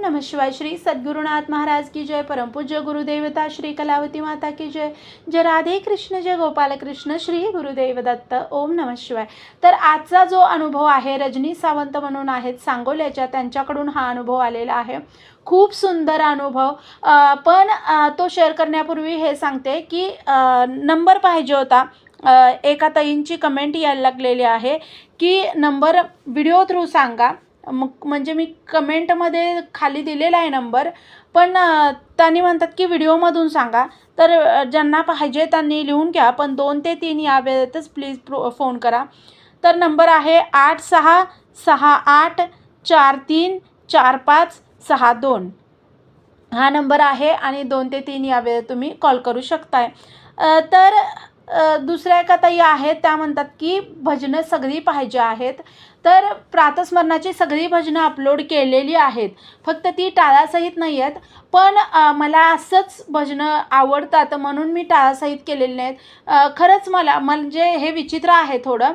नमः शिवाय श्री सद्गुरुनाथ महाराज की जय। परमपूज्य गुरुदेवता श्री कलावती माता की जय। जय राधे कृष्ण जय गोपाल कृष्ण श्री गुरुदेव दत्त ओम नमः शिवाय। तर आजचा जो अनुभव आहे रजनी सावंत म्हणून आहेत सांगोल्याच्या त्यांच्याकडून हा अनुभव आलेला आहे. खूप सुंदर अनुभव. पण तो शेअर करण्यापूर्वी हे सांगते की नंबर पाहिजे होता. एका ताईंची कमेंट यायला लागलेली आहे की नंबर व्हिडिओ थ्रू सांगा. मग म्हणजे मी कमेंटमध्ये खाली दिलेला आहे नंबर पण त्यांनी म्हणतात की व्हिडिओमधून सांगा. तर ज्यांना पाहिजे त्यांनी लिहून घ्या पण दोन ते तीन या वेळेतच प्लीज प्रो फोन करा. तर नंबर आहे आठ सहा सहा आठ चार तीन चार पाच सहा दोन. हा नंबर आहे आणि दोन ते तीन या वेळेत तुम्ही कॉल करू शकताय. तर दुसऱ्या एका ताई आहेत त्या म्हणतात की भजनं सगळी पाहिजे आहेत. तर प्रातस्मरणाची सगळी भजनं अपलोड केलेली आहेत. फक्त ती टाळासहित नाही आहेत पण मला असंच भजनं आवडतात म्हणून मी टाळासहित केलेली नाहीत. खरंच मला म्हणजे हे विचित्र आहे थोडं.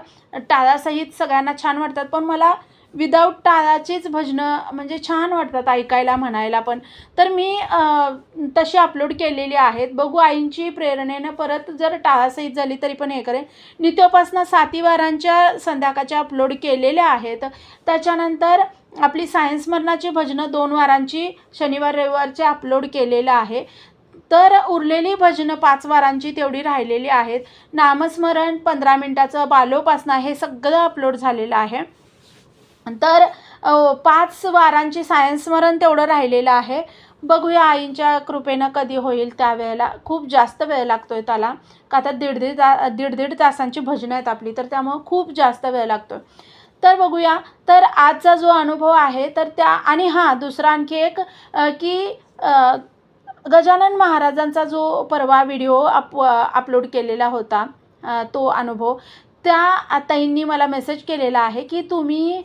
टाळासहित सगळ्यांना छान वाटतात पण मला विदाऊट टाळाचीच भजनं म्हणजे छान वाटतात ऐकायला म्हणायला पण. तर मी तशी अपलोड केलेली आहेत. बघू आईंची प्रेरणेनं परत जर टाळासहित झाली तरी पण हे करेन. नित्योपासना सातीवारांच्या संध्याकाळच्या अपलोड केलेल्या आहेत. त्याच्यानंतर आपली सायन्स मरणाची भजनं दोन वारांची शनिवार रविवारचे अपलोड केलेलं आहे. तर उरलेली भजनं पाच वारांची तेवढी राहिलेली आहेत. नामस्मरण पंधरा मिनटाचं बालोपासना हे सगळं अपलोड झालेलं आहे. तर पाच वारांची सायंस्मरण तेवढं राहिलेलं आहे. बघूया आईंच्या कृपेनं कधी होईल त्यावेळेला. खूप जास्त वेळ लागतोय त्याला. का तर दीड दीड ता दीड दीड तासांची भजनं आहेत आपली तर त्यामुळं खूप जास्त वेळ लागतोय. तर बघूया. तर आजचा जो अनुभव आहे तर त्या आणि हां दुसरा आणखी एक की गजानन महाराजांचा जो परवा व्हिडिओ अप अपलोड केलेला होता तो अनुभव त्या ताईंनी मला मेसेज केलेला आहे की तुम्ही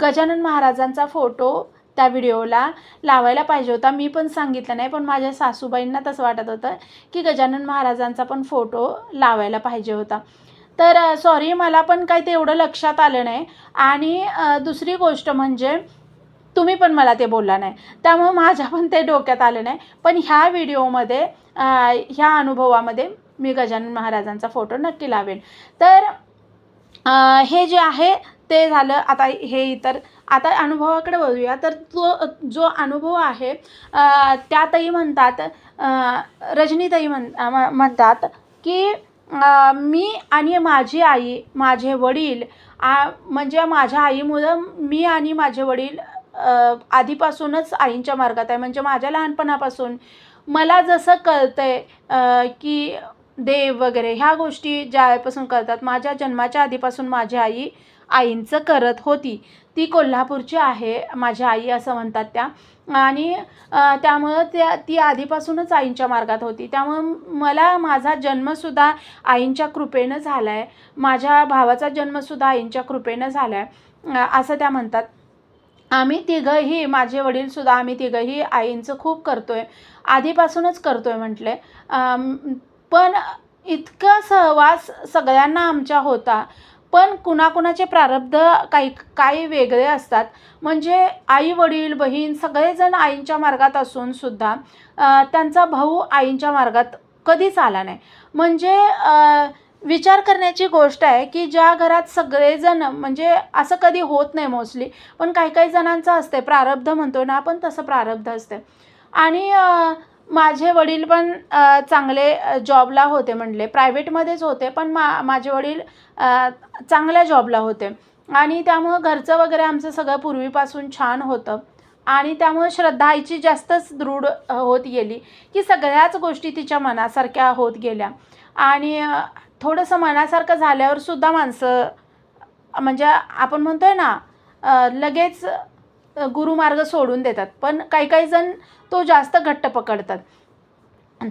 गजानन महाराजांचा फोटो त्या व्हिडिओला लावायला पाहिजे होता. मी पण सांगितलं नाही पण माझ्या सासूबाईंना तसं वाटत होतं की गजानन महाराजांचा पण फोटो लावायला पाहिजे होता. तर सॉरी मला पण काही ते एवढं लक्षात आलं नाही. आणि दुसरी गोष्ट म्हणजे तुम्ही पण मला ते बोलला नाही. त्यामुळं माझ्या पण ते डोक्यात आलं नाही. पण ह्या व्हिडिओमध्ये ह्या अनुभवामध्ये मी गजानन महाराजांचा फोटो नक्की लावेन. तर आ, हे जे आहे ते झालं आता हे इतर आता अनुभवाकडे वळूया. तर तो जो अनुभव आहे त्यातही म्हणतात रजनीतही रजनीताई म्हण म्हणतात की आ, मी आणि माझी आई माझे वडील आ म्हणजे माझ्या आईमुळं मी आणि माझे वडील आधीपासूनच आईंच्या मार्गात आहे. म्हणजे माझ्या लहानपणापासून मला जसं कळतं आहे की देव वगैरे ह्या गोष्टी ज्यापासून करतात माझ्या जन्माच्या आधीपासून माझी आई आईंचं करत होती. ती कोल्हापूरची आहे माझी आई असं म्हणतात त्या. आणि त्यामुळं त्या ती आधीपासूनच आईंच्या मार्गात होती. त्यामुळं मला माझा जन्मसुद्धा आईंच्या कृपेनं झाला आहे माझ्या भावाचा जन्मसुद्धा आईंच्या कृपेनं झाला आहे असं त्या म्हणतात. आम्ही तिघंही माझे वडीलसुद्धा आम्ही तिघंही आईंचं खूप करतो आहे आधीपासूनच करतो आहे म्हटले पण इतका सहवास सगळ्यांना आमच्या होता. पण कुणाकुणाचे प्रारब्ध काही काही वेगळे असतात. म्हणजे आई वडील बहीण सगळेजण आईंच्या मार्गात असूनसुद्धा त्यांचा भाऊ आईंच्या मार्गात कधीच आला नाही. म्हणजे विचार करण्याची गोष्ट आहे की ज्या घरात सगळेजण म्हणजे असं कधी होत नाही मोस्टली पण काही काही जणांचं असते प्रारब्ध म्हणतो ना आपण तसं प्रारब्ध असते आणि माझे वडील पण चांगले जॉबला होते म्हणले. प्रायव्हेटमध्येच होते पण मा माझे वडील चांगल्या जॉबला होते. आणि त्यामुळं घरचं वगैरे आमचं सगळं पूर्वीपासून छान होतं. आणि त्यामुळं श्रद्धा आईची जास्तच दृढ होत गेली की सगळ्याच गोष्टी तिच्या मनासारख्या होत गेल्या. आणि थोडंसं मनासारखं झाल्यावर सुद्धा माणसं म्हणजे आपण म्हणतोय ना लगेच गुरुमार्ग सोडून देतात. पण काही काही जण तो जास्त घट्ट पकडतात.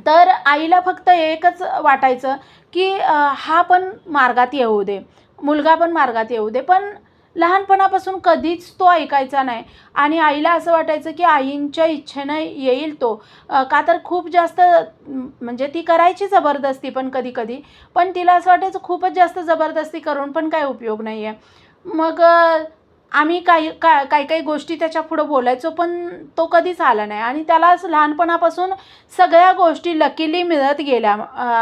तर आईला फक्त एकच वाटायचं की हा पण मार्गात येऊ दे. मुलगा पण मार्गात येऊ दे. पण लहानपणापासून कधीच तो ऐकायचा नाही. आणि आईला असं वाटायचं की आईंच्या इच्छेनं येईल तो. का तर खूप जास्त म्हणजे ती करायची जबरदस्ती पण कधी कधी पण तिला असं वाटायचं खूपच जास्त जबरदस्ती करून पण काय उपयोग नाही आहे मग आम्ही काही का काही काही गोष्टी त्याच्या पुढं बोलायचो पण तो कधीच आला नाही. आणि त्याला असं लहानपणापासून सगळ्या गोष्टी लकीली मिळत गेल्या.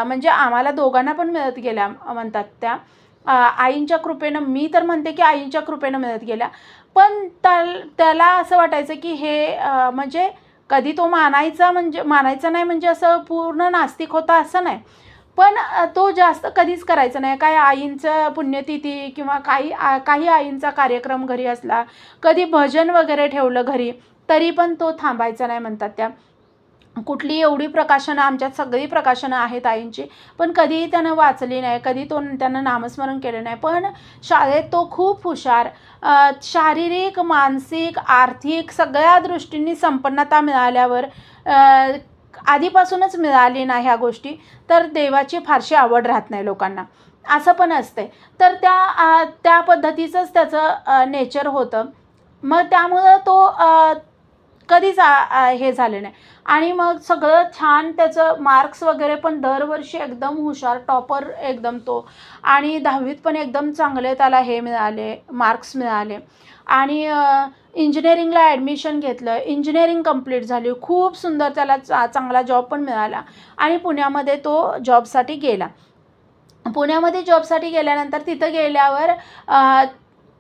म्हणजे आम्हाला दोघांना पण मिळत गेल्या म्हणतात त्या. आईंच्या कृपेनं मी तर म्हणते की आईंच्या कृपेनं मिळत गेल्या. पण त्याला असं वाटायचं की हे म्हणजे कधी तो मानायचा म्हणजे मानायचा नाही म्हणजे असं पूर्ण नास्तिक होता असं नाही. पण तो जास्त कधीच करायचा नाही. काही आईंचं पुण्यतिथी किंवा काही आ काही आईंचा कार्यक्रम घरी असला कधी भजन वगैरे ठेवलं घरी तरी पण तो थांबायचा नाही म्हणतात त्या. कुठली एवढी प्रकाशनं आमच्यात सगळी प्रकाशनं आहेत आईंची पण कधीही त्यानं वाचली नाही कधी तो त्यानं नामस्मरण केलं नाही. पण शाळेत तो खूप हुशार शारीरिक मानसिक आर्थिक सगळ्या दृष्टींनी संपन्नता मिळाल्यावर आधीपासूनच मिळाली ना ह्या गोष्टी तर देवाची फारशी आवड राहत नाही लोकांना. असं पण असते तर त्या त्या पद्धतीचंच त्याचं नेचर होतं. मग त्यामुळं तो कधीच हे झाले नाही. आणि मग सगळं छान त्याचं मार्क्स वगैरे पण दरवर्षी एकदम हुशार टॉपर एकदम तो. आणि दहावीत पण एकदम चांगले त्याला हे मिळाले मार्क्स मिळाले. आणि इंजिनिअरिंगला ॲडमिशन घेतलं. इंजिनिअरिंग कंप्लीट झाली. खूप सुंदर त्याला चा चांगला जॉब पण मिळाला. आणि पुण्यामध्ये तो जॉबसाठी गेला. पुण्यामध्ये जॉबसाठी गेल्यानंतर तिथं गेल्यावर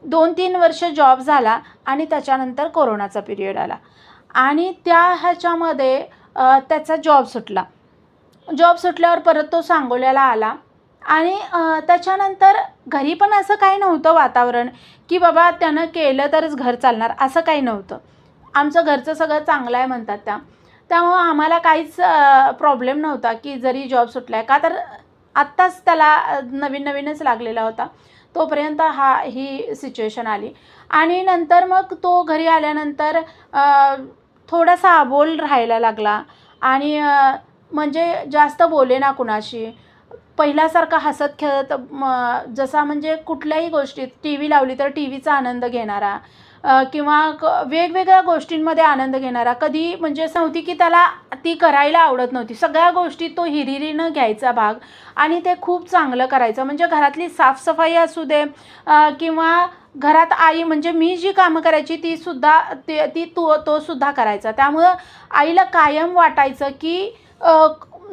दोन तीन वर्ष जॉब झाला आणि त्याच्यानंतर कोरोनाचा पिरियड आला. आणि त्या ह्याच्यामध्ये त्याचा जॉब सुटला. जॉब सुटल्यावर परत तो सांगोल्याला आला. आणि त्याच्यानंतर घरी पण असं काही नव्हतं वातावरण की बाबा त्यानं केलं तरच घर चालणार असं काही नव्हतं. आमचं घरचं सगळं चांगलं आहे म्हणतात त्या. त्यामुळं आम्हाला काहीच प्रॉब्लेम नव्हता की जरी जॉब सुटला आहे का तर आत्ताच त्याला नवीन नवीनच लागलेला होता. तोपर्यंत हा ही सिच्युएशन आली. आणि नंतर मग तो घरी आल्यानंतर थोडासा अबोल राहायला लागला. आणि म्हणजे जास्त बोले ना कुणाशी. पहिल्यासारखा हसत खेळत जसा म्हणजे कुठल्याही गोष्टीत टी व्ही लावली तर टी व्हीचा आनंद घेणारा किंवा क वेगवेगळ्या गोष्टींमध्ये आनंद घेणारा कधी म्हणजे असं नव्हती की त्याला ती करायला आवडत नव्हती. सगळ्या गोष्टी तो हिरिरीनं घ्यायचा भाग आणि ते खूप चांगलं करायचं. म्हणजे घरातली साफसफाई असू दे किंवा घरात आई म्हणजे मी जी कामं करायची ती सुद्धा ती तो तो सुद्धा करायचा. त्यामुळं आईला कायम वाटायचं की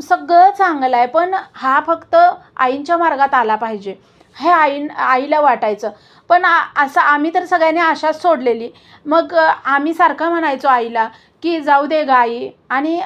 सगळं चांगलं आहे पण हा फक्त आईंच्या मार्गात आला पाहिजे. हे आई आईला वाटायचं. पण असं आम्ही तर सगळ्यांनी आशाच सोडलेली. मग आम्ही सारखं म्हणायचो आईला की जाऊ दे ग आई. आणि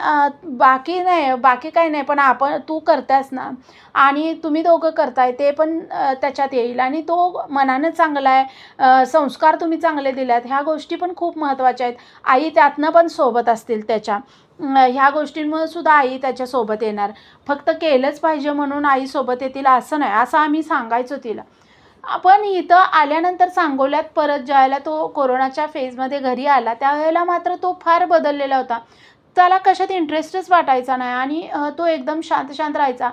बाकी नाही बाकी काही नाही पण आपण तू करतास ना आणि तुम्ही दोघं करताय ते पण त्याच्यात येईल. आणि तो मनानं चांगला आहे संस्कार तुम्ही चांगले दिल्यात ह्या गोष्टी पण खूप महत्त्वाच्या आहेत. आई त्यातनं पण सोबत असतील त्याच्या. ह्या गोष्टींमुळे सुद्धा आई त्याच्यासोबत येणार. फक्त केलंच पाहिजे म्हणून आईसोबत येतील असं नाही असं आम्ही सांगायचो तिला. आपण इथं आल्यानंतर सांगोल्यात परत ज्यावेळेला तो कोरोनाच्या फेजमध्ये घरी आला त्यावेळेला मात्र तो फार बदललेला होता. त्याला कशात इंटरेस्टच वाटायचा नाही आणि तो एकदम शांत शांत राहायचा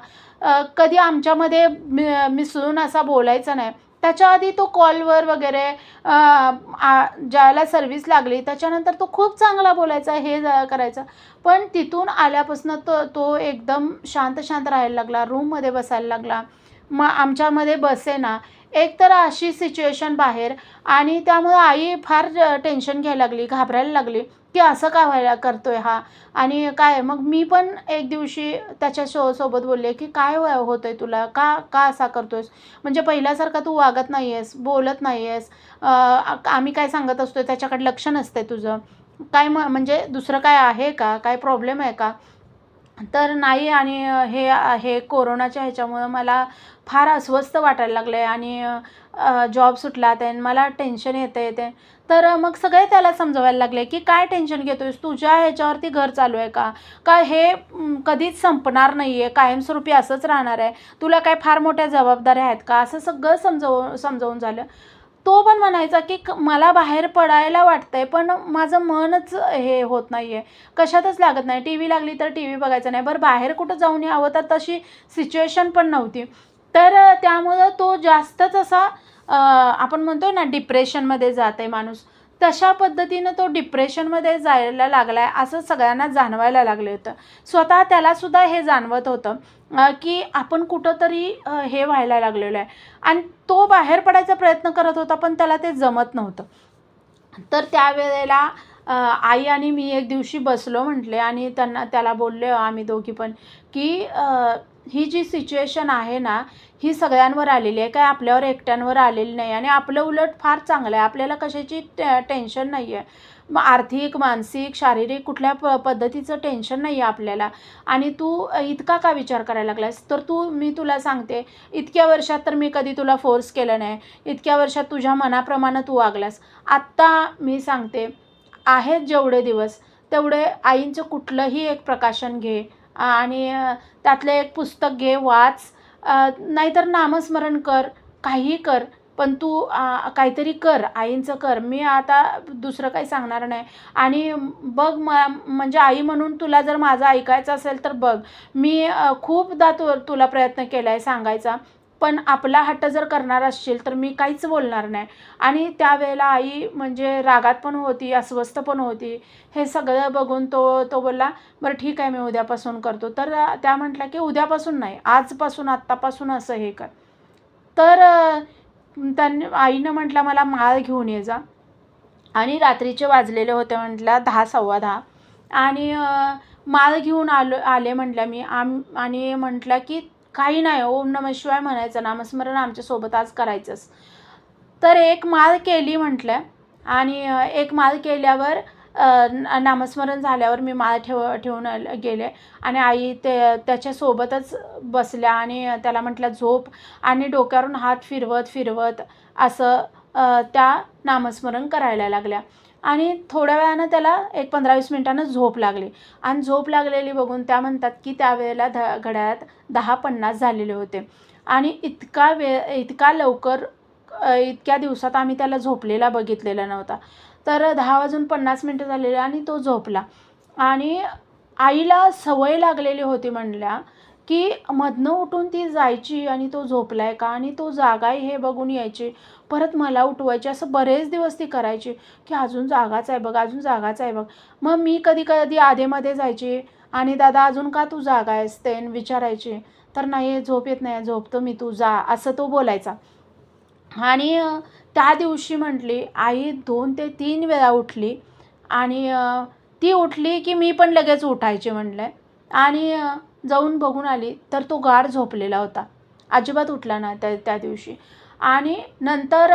कधी आमच्यामध्ये मि मिसळून असा बोलायचा नाही. त्याच्या आधी तो कॉलवर वगैरे ज्याला आ- ज्यावेळेला सर्व्हिस लागली त्याच्यानंतर तो खूप चांगला बोलायचा हे ज- करायचा. पण तिथून आल्यापासून तो तो एकदम शांत शांत राहायला लागला रूममध्ये बसायला लागला. मग आमच्यामध्ये बसे ना एक तर अशी सिच्युएशन बाहेर आणि त्यामुळं आई फार टेन्शन घ्यायला लागली घाबरायला लागली की असं का व्हायला करतोय हा? आणि काय मग मी पण एक दिवशी त्याच्या शो सोबत बोलले की काय हो, होतंय तुला? का का असा करतोयस? म्हणजे पहिल्यासारखा तू वागत नाही आहेस बोलत नाही आहेस आम्ही काय सांगत असतोय? त्याच्याकडे लक्ष नसते तुझं. काय म म्हणजे दुसरं काय आहे का? काय प्रॉब्लेम आहे का? तर नाही आणि हे हे कोरोनाच्या ह्याच्यामुळं मला फार अस्वस्थ वाटायला लागलं आहे आणि जॉब सुटला ते मला टेन्शन येतं येते तर मग सगळे त्याला समजवायला लागले की काय टेन्शन घेतो आहेस तुझ्या ह्याच्यावरती घर चालू आहे का? का हे कधीच संपणार नाही आहे कायमस्वरूपी असंच राहणार आहे. तुला काय फार मोठ्या जबाबदाऱ्या आहेत का? असं सगळं समजवून समजावून झालं. तो पण म्हणायचा की क- मला बाहेर पडायला वाटतंय पण माझं मनच हे होत नाही आहे कशातच लागत नाही. टी व्ही लागली तर टी व्ही बघायचं नाही. बरं बाहेर कुठं जाऊन यावं? तर तशी सिच्युएशन पण नव्हती. तर त्यामुळं तो जास्तच असा आपण म्हणतो ना डिप्रेशनमध्ये जात आहे माणूस. तशा पद्धतीनं तो डिप्रेशनमध्ये जायला लागला आहे असं सगळ्यांना जाणवायला लागले होतं. स्वतः त्यालासुद्धा हे जाणवत होतं की आपण कुठंतरी हे व्हायला लागलेलो आहे. आणि तो बाहेर पडायचा प्रयत्न करत होता पण त्याला ते जमत नव्हतं. तर त्यावेळेला आई आणि मी एक दिवशी बसलो म्हटले आणि त्यांना त्याला बोलले आम्ही दोघी पण की ही जी सिच्युएशन आहे ना ही सगळ्यांवर आलेली आहे. काय आपल्यावर एकट्यांवर आलेली नाही आणि आपलं उलट फार चांगलं आहे. आपल्याला कशाची टे टेन्शन नाही आहे मग आर्थिक मानसिक शारीरिक कुठल्या प पद्धतीचं टेन्शन नाही आहे आपल्याला. आणि तू इतका का विचार करायला लागलास तर तू मी तुला सांगते इतक्या वर्षात तर मी कधी तुला फोर्स केलं नाही. इतक्या वर्षात तुझ्या मनाप्रमाणे तू वागलास. आत्ता मी सांगते आहेत जेवढे दिवस तेवढे आईंचं कुठलंही एक प्रकाशन घे. आणि त्यातलं एक पुस्तक घे वाच. नाहीतर नामस्मरण कर काहीही कर पण तू काहीतरी कर आईंचं कर. मी आता दुसरं काही सांगणार नाही. आणि बघ म म्हणजे आई म्हणून तुला जर माझं ऐकायचं असेल तर बघ. मी खूपदा तु तुला प्रयत्न केला आहे सांगायचा. पण आपला हट्ट जर करणार असशील तर मी काहीच बोलणार नाही. आणि त्यावेळेला आई म्हणजे रागात पण होती अस्वस्थ पण होती. हे सगळं बघून तो तो बोलला बरं ठीक आहे मी उद्यापासून करतो. तर त्या म्हटल्या की उद्यापासून नाही आजपासून आत्तापासून असं हे कर. तर त्यांनी आईनं म्हटलं मला माळ घेऊन ये जा. आणि रात्रीचे वाजलेले होते म्हटलं दहा सव्वा दहा. आणि माळ घेऊन आलो आले म्हटलं मी आम आणि म्हटलं की काही नाही ओम नम शिवाय म्हणायचं नामस्मरण आमच्यासोबत आज करायचंच. तर एक माळ केली म्हटलं आणि एक माळ केल्यावर नामस्मरण झाल्यावर मी माळ ठेव ठेवून गेले. आणि आई ते त्याच्यासोबतच बसल्या आणि त्याला म्हटलं झोप. आणि डोक्यावरून हात फिरवत फिरवत असं त्या नामस्मरण करायला लागल्या. आणि थोड्या वेळानं त्याला एक पंधरा वीस मिनिटानं झोप लागली. आणि झोप लागलेली बघून त्या म्हणतात की त्यावेळेला ध घड्याळात दहा पन्नास झालेले होते. आणि इतका वेळ इतका लवकर इतक्या दिवसात आम्ही त्याला झोपलेला बघितलेला नव्हता. तर दहा वाजून पन्नास मिनटं झालेले आणि तो झोपला. आणि आईला सवय लागलेली होती म्हणल्या की मधनं उठून ती जायची आणि तो झोपलाय का? आणि तो जागा आहे हे बघून यायची. परत मला उठवायची. असं बरेच दिवस ती करायची की अजून जागाच आहे बघ अजून जागाच आहे बघ. मग मी कधी कधी आधेमध्ये जायची आणि दादा अजून का तू जागा आहेस? ते विचारायची. तर नाही झोप येत नाही. झोपतो मी तू जा असं तो बोलायचा. आणि त्या दिवशी म्हटली आई दोन ते तीन वेळा उठली. आणि ती उठली की मी पण लगेच उठायचे म्हटलं आणि जाऊन बघून आली तर तो गाढ झोपलेला होता. अजिबात उठला ना त्या त्या दिवशी. आणि नंतर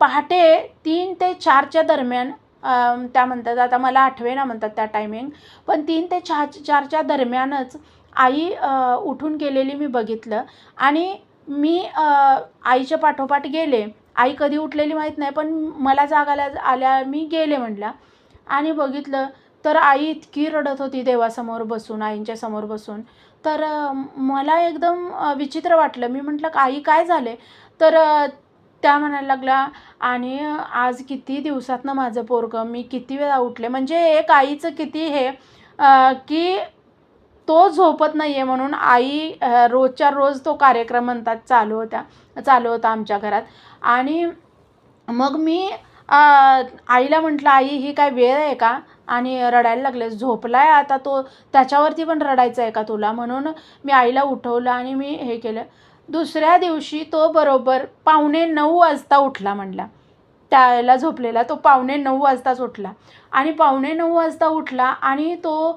पहाटे तीन ते चारच्या दरम्यान त्या म्हणतात आता मला आठवेना म्हणतात त्या टायमिंग पण तीन ते चार चारच्या दरम्यानच आई उठून गेलेली मी बघितलं. आणि मी आईच्या पाठोपाठ गेले. आई कधी उठलेली माहीत नाही पण मला जाग आल्या आल्या मी गेले म्हटल्या आणि बघितलं तर आई इतकी रडत होती देवासमोर बसून आईंच्या समोर बसून. तर मला एकदम विचित्र वाटलं. मी म्हटलं का आई काय झाले तर त्या म्हणायला लागल्या आणि आज किती दिवसातनं माझं पोरगं मी किती वेळा उठले? म्हणजे एक आईचं किती हे की तो झोपत नाही आहे म्हणून आई रोजच्या रोज तो कार्यक्रम म्हणतात चालू होत्या चालू होता आमच्या घरात. आणि मग मी आईला म्हटलं आई ही काय वेळ आहे का? आणि रडायला लागले. झोपलाय आता तो? त्याच्यावरती पण रडायचं आहे का तुला? म्हणून मी आईला उठवलं आणि मी हे केलं. दुसऱ्या दिवशी तो बरोबर पावणे नऊ वाजता उठला म्हणला. त्याला झोपलेला तो पावणे नऊ वाजताच उठला. आणि पावणे नऊ वाजता उठला आणि तो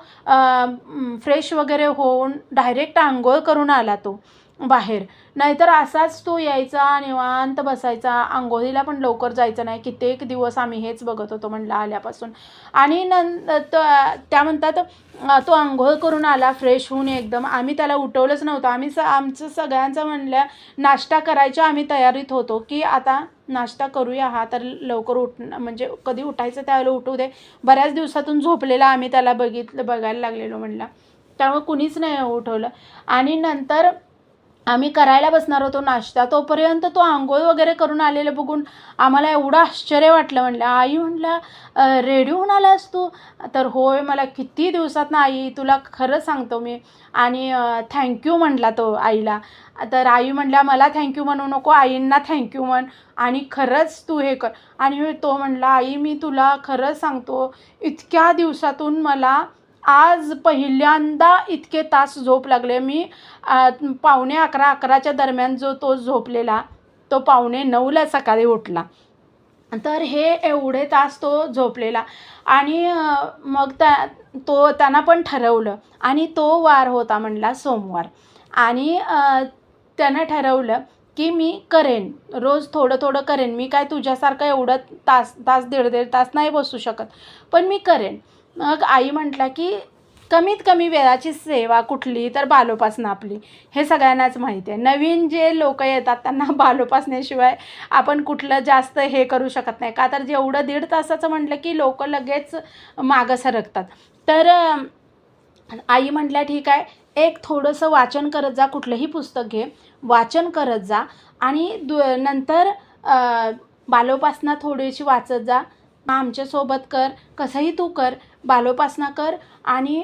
फ्रेश वगैरे होऊन डायरेक्ट आंघोळ करून आला तो बाहेर. नाहीतर असाच तो यायचा निवांत बसायचा. आंघोळीला पण लवकर जायचं नाही. कित्येक दिवस आम्ही हेच बघत होतो म्हणलं आल्यापासून. आणि नं त्या म्हणतात तो आंघोळ करून आला फ्रेश होऊन एकदम. आम्ही त्याला उठवलंच नव्हतं. आम्ही स आमचं सगळ्यांचं म्हणल्या नाश्ता करायच्या आम्ही तयारीत होतो की आता नाश्ता करूया हा. तर लवकर उठ म्हणजे कधी उठायचं त्यावेळेला उठू दे. बऱ्याच दिवसातून झोपलेला आम्ही त्याला बघितलं बघायला लागलेलो म्हणला. त्यामुळे कुणीच नाही उठवलं. आणि नंतर आम्ही करायला बसणार होतो नाश्ता. तोपर्यंत तो आंघोळ वगैरे करून आलेलं बघून आम्हाला एवढं आश्चर्य वाटलं. म्हणलं आई म्हणला रेडी होऊन आलास तू? तर होय मला किती दिवसात ना आई तुला खरं सांगतो मी. आणि थँक्यू म्हटला तो आईला. तर आई म्हणल्या मला थँक्यू म्हणू नको आईंना थँक्यू म्हण. आणि खरंच तू हे कर. आणि तो म्हणला आई मी तुला खरंच सांगतो इतक्या दिवसातून मला आज पहिल्यांदा इतके तास झोप लागले. मी पावणे अकरा अकराच्या दरम्यान जो तो झोपलेला तो पावणे नऊला सकाळी उठला. तर हे एवढे तास तो झोपलेला. आणि मग त्या तो त्यांना पण ठरवलं. आणि तो वार होता म्हणला सोमवार. आणि त्यानं ठरवलं की मी करेन. रोज थोडं थोडं करेन. मी काय तुझ्यासारखं एवढं तास तास दीड दीड तास नाही बसू शकत. पण मी करेन. मग आई म्हटलं की कमीत कमी वेळाची सेवा कुठली तर बालोपासनं आपली हे सगळ्यांनाच माहिती आहे. नवीन जे लोक येतात त्यांना बालोपासण्याशिवाय आपण कुठलं जास्त हे करू शकत नाही. का तर जेवढं दीड तासाचं म्हटलं की लोक लगेच मागं सरकतात. तर आई म्हटल्या ठीक आहे. एक थोडंसं वाचन करत जा कुठलंही पुस्तक घे. वाचन करत जा आणि दु नंतर बालोपासना थोडीशी वाचत जा. आमच्यासोबत कर कसंही तू कर बालोपासना कर आणि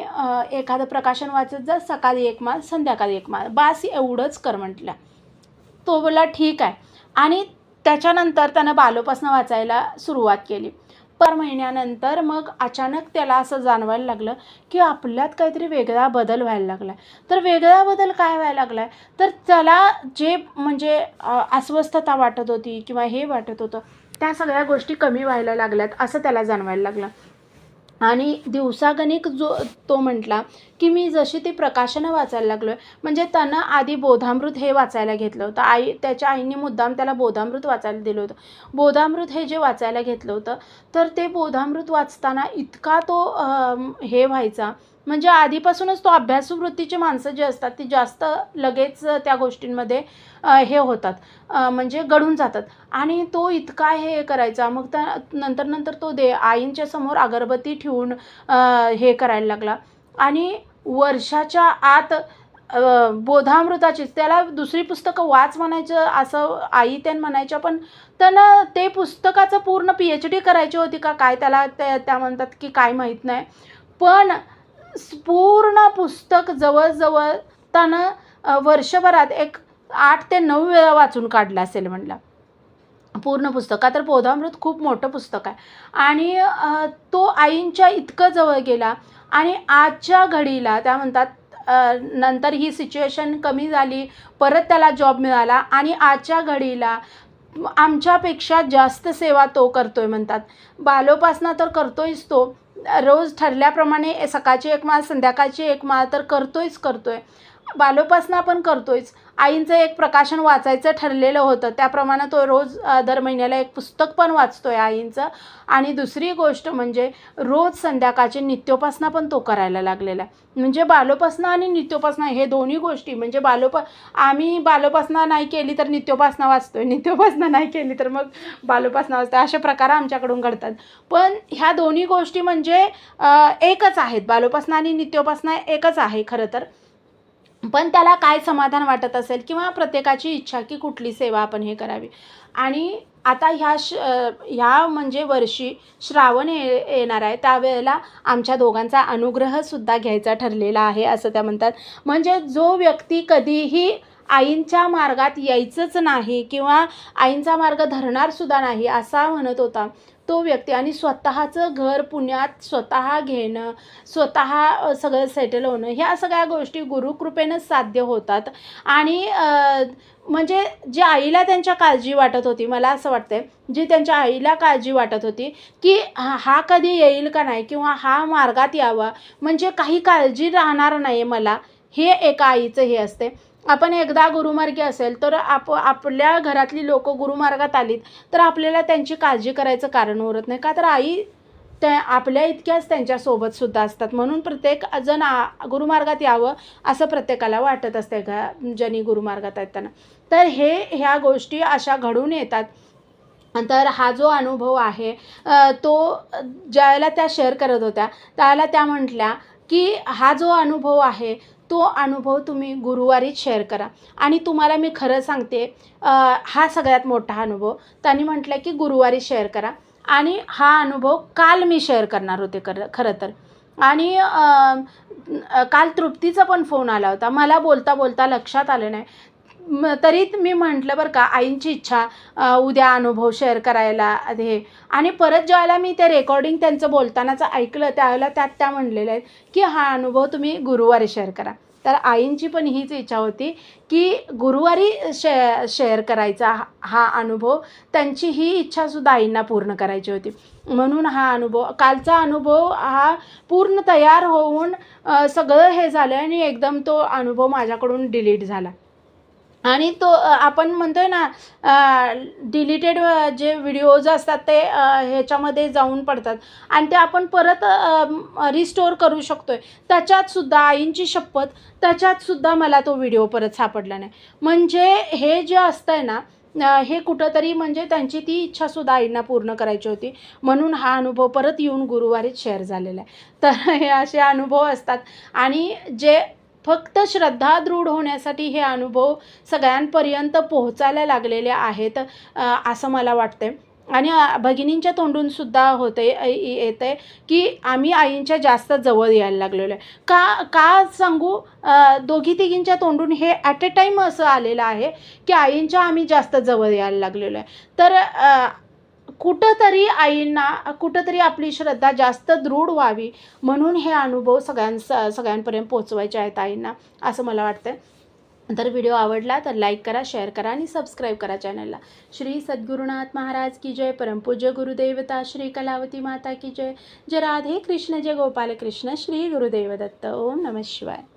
एखादं प्रकाशन वाचत जा सकाळी एक माल संध्याकाळी एक माल. बास एवढंच कर म्हटल्या तो बोला ठीक आहे. आणि त्याच्यानंतर त्यानं बालोपासना वाचायला सुरुवात केली. पर महिन्यानंतर मग अचानक त्याला असं जाणवायला लागलं की आपल्यात काहीतरी वेगळा बदल व्हायला लागला तर वेगळा बदल काय व्हायला लागला आहे तर त्याला जे म्हणजे अस्वस्थता वाटत होती किंवा हे वाटत होतं त्या सगळ्या गोष्टी कमी व्हायला लागल्यात असं त्याला जाणवायला लागलं. आणि दिवसागणिक जो तो म्हटला की मी जशी ती प्रकाशनं वाचायला लागलो आहे म्हणजे त्यानं आधी बोधामृत हे वाचायला घेतलं होतं. आई त्याच्या आईने मुद्दाम त्याला बोधामृत वाचायला दिलं होतं. बोधामृत हे जे वाचायला घेतलं होतं तर ते बोधामृत वाचताना इतका तो हे व्हायचा म्हणजे आधीपासूनच तो अभ्यासू वृत्तीची माणसं जी असतात ती जास्त लगेच त्या गोष्टींमध्ये हे होतात. म्हणजे गडून जातात. आणि तो इतका हे करायचा मग त्या नंतर नंतर तो दे आईंच्या समोर अगरबत्ती ठेवून हे करायला लागला. आणि वर्षाच्या आत बोधामृताचीच त्याला दुसरी पुस्तकं वाच म्हणायचं असं आई त्यान म्हणायच्या पण त्यानं ते पुस्तकाचं पूर्ण पी एच डी करायची होती का? काय त्याला त्या त्या म्हणतात की काय माहीत नाही. पण पूर्ण पुस्तक जवळजवळ त्यानं वर्षभरात एक आठ ते नऊ वेळा वाचून काढलं असेल म्हटलं. पूर्ण पुस्तक. का तर बोधामृत खूप मोठं पुस्तक आहे. आणि तो आईंच्या इतकं जवळ गेला आणि आजच्या घडीला त्या म्हणतात नंतर ही सिच्युएशन कमी झाली परत त्याला जॉब मिळाला आणि आजच्या घडीला आमच्यापेक्षा जास्त सेवा तो करतोय म्हणतात. बालोपासना तर करतोयच तो रोज ठरल्याप्रमाणे सकाळची एक माळ संध्याकाळची एक माळ तर करतोयच करतोय. बालोपासना पण करतोयच. आईंचं एक प्रकाशन वाचायचं ठरलेलं होतं. त्याप्रमाणे तो रोज दर महिन्याला एक पुस्तक पण वाचतो आहे आईंचं. आणि दुसरी गोष्ट म्हणजे रोज संध्याकाळची नित्योपासना पण तो करायला लागलेला आहे. म्हणजे बालोपासना आणि नित्योपासना हे दोन्ही गोष्टी म्हणजे बालोपा आम्ही बालोपासना नाही केली तर नित्योपासना वाचतो आहे नित्योपासना नाही केली तर मग बालोपासना वाचतो असे प्रकार आमच्याकडून घडतात. पण ह्या दोन्ही गोष्टी म्हणजे एकच आहेत. बालोपासना आणि नित्योपासना एकच आहे खरं तर. पण त्याला काय समाधान वाटत असेल किंवा प्रत्येकाची इच्छा की कुठली सेवा आपण हे करावी. आणि आता ह्या श ह्या म्हणजे वर्षी श्रावण ये येणार आहे त्यावेळेला आमच्या दोघांचा अनुग्रहसुद्धा घ्यायचा ठरलेला आहे असं त्या म्हणतात. म्हणजे जो व्यक्ती कधीही आईंच्या मार्गात यायचंच नाही किंवा आईंचा मार्ग धरणारसुद्धा नाही असा म्हणत होता. तो व्यक्ती आणि स्वतःचं घर पुण्यात स्वतः घेणं स्वतः सगळं सेटल होणं ह्या सगळ्या गोष्टी गुरुकृपेनं साध्य होतात. आणि म्हणजे जी आईला त्यांच्या काळजी वाटत होती मला असं वाटतंय जी त्यांच्या आईला काळजी वाटत होती की हा हा कधी येईल का नाही किंवा हा मार्गात यावा म्हणजे काही काळजी राहणार नाही मला हे एका आईचं हे असते आपण एकदा गुरुमार्गी असेल तर आप आपल्या घरातली लोक गुरुमार्गात आलीत तर आपल्याला त्यांची काळजी करायचं कारण उरत नाही. का तर आई त्या आपल्या इतक्याच त्यांच्यासोबतसुद्धा असतात. म्हणून प्रत्येक जण गुरुमार्गात यावं असं प्रत्येकाला वाटत असते का ज्यांनी गुरुमार्गात आहेत त्यांना. तर हे ह्या गोष्टी अशा घडून येतात. तर हा जो अनुभव आहे तो ज्याला त्या शेअर करत होत्या त्याला त्या म्हटल्या की हा जो अनुभव आहे तो अनुभव तुम्ही गुरुवारीच शेअर करा. आणि तुम्हाला मी खरं सांगते हा सगळ्यात मोठा अनुभव. त्यांनी म्हटलं की गुरुवारी शेअर करा. आणि हा अनुभव काल मी शेअर करणार होते कर खरं तर. आणि काल तृप्तीचा पण फोन आला होता. मला बोलता बोलता लक्षात आलं नाही. तरी मी म्हटलं बरं का आईंची इच्छा उद्या अनुभव शेअर करायला हे. आणि परत ज्यावेळेला मी ते रेकॉर्डिंग त्यांचं बोलतानाचं ऐकलं त्यावेळेला त्यात त्या म्हणलेल्या आहेत की हा अनुभव तुम्ही गुरुवारी शेअर करा. तर आईंची पण हीच इच्छा होती की गुरुवारी शे शेअर करायचा हा- हा अनुभव. त्यांची ही इच्छासुद्धा आईंना पूर्ण करायची होती. म्हणून हा अनुभव कालचा अनुभव हा पूर्ण तयार होऊन सगळं हे झालं आणि एकदम तो अनुभव माझ्याकडून डिलीट झाला. आणि तो आपण म्हणतो आहे ना डिलीटेड जे व्हिडिओज असतात ते ह्याच्यामध्ये जाऊन पडतात. आणि ते आपण परत रिस्टोअर करू शकतो आहे त्याच्यातसुद्धा आईंची शपथ त्याच्यातसुद्धा मला तो व्हिडिओ परत सापडला नाही. म्हणजे हे जे असतं आहे ना हे कुठंतरी म्हणजे त्यांची ती इच्छासुद्धा आईंना पूर्ण करायची होती. म्हणून हा अनुभव परत येऊन गुरुवारीच शेअर झालेला आहे. तर हे असे अनुभव असतात. आणि जे फक्त श्रद्धा दृढ होण्यासाठी हे अनुभव सगळ्यांपर्यंत पोहोचायला लागलेले आहेत असं मला वाटते आणि भगिनींच्या तोंडून सुद्धा होते येत आहे की आम्ही आईंच्या जास्त जवळ यायला लागलेलो आहे. का का सांगू? दोघी तिघींच्या तोंडून हे ॲट ए टाईम असं आलेलं आहे की आईंच्या आम्ही जास्त जवळ यायला लागलेलो आहे. तर कुठंतरी आईंना कुठंतरी आपली श्रद्धा जास्त दृढ व्हावी म्हणून हे अनुभव सगळ्यां सगळ्यांपर्यंत पोचवायचे आहेत आईंना असं मला वाटतं तर व्हिडिओ आवडला तर लाईक करा शेअर करा आणि सबस्क्राईब करा चॅनलला. श्री सद्गुरुनाथ महाराज की जय. परमपूज्य गुरुदेवता श्री कलावती माता की जय. जय राधे कृष्ण जय गोपाल कृष्ण श्री गुरुदेव दत्त. ओम नमः शिवाय.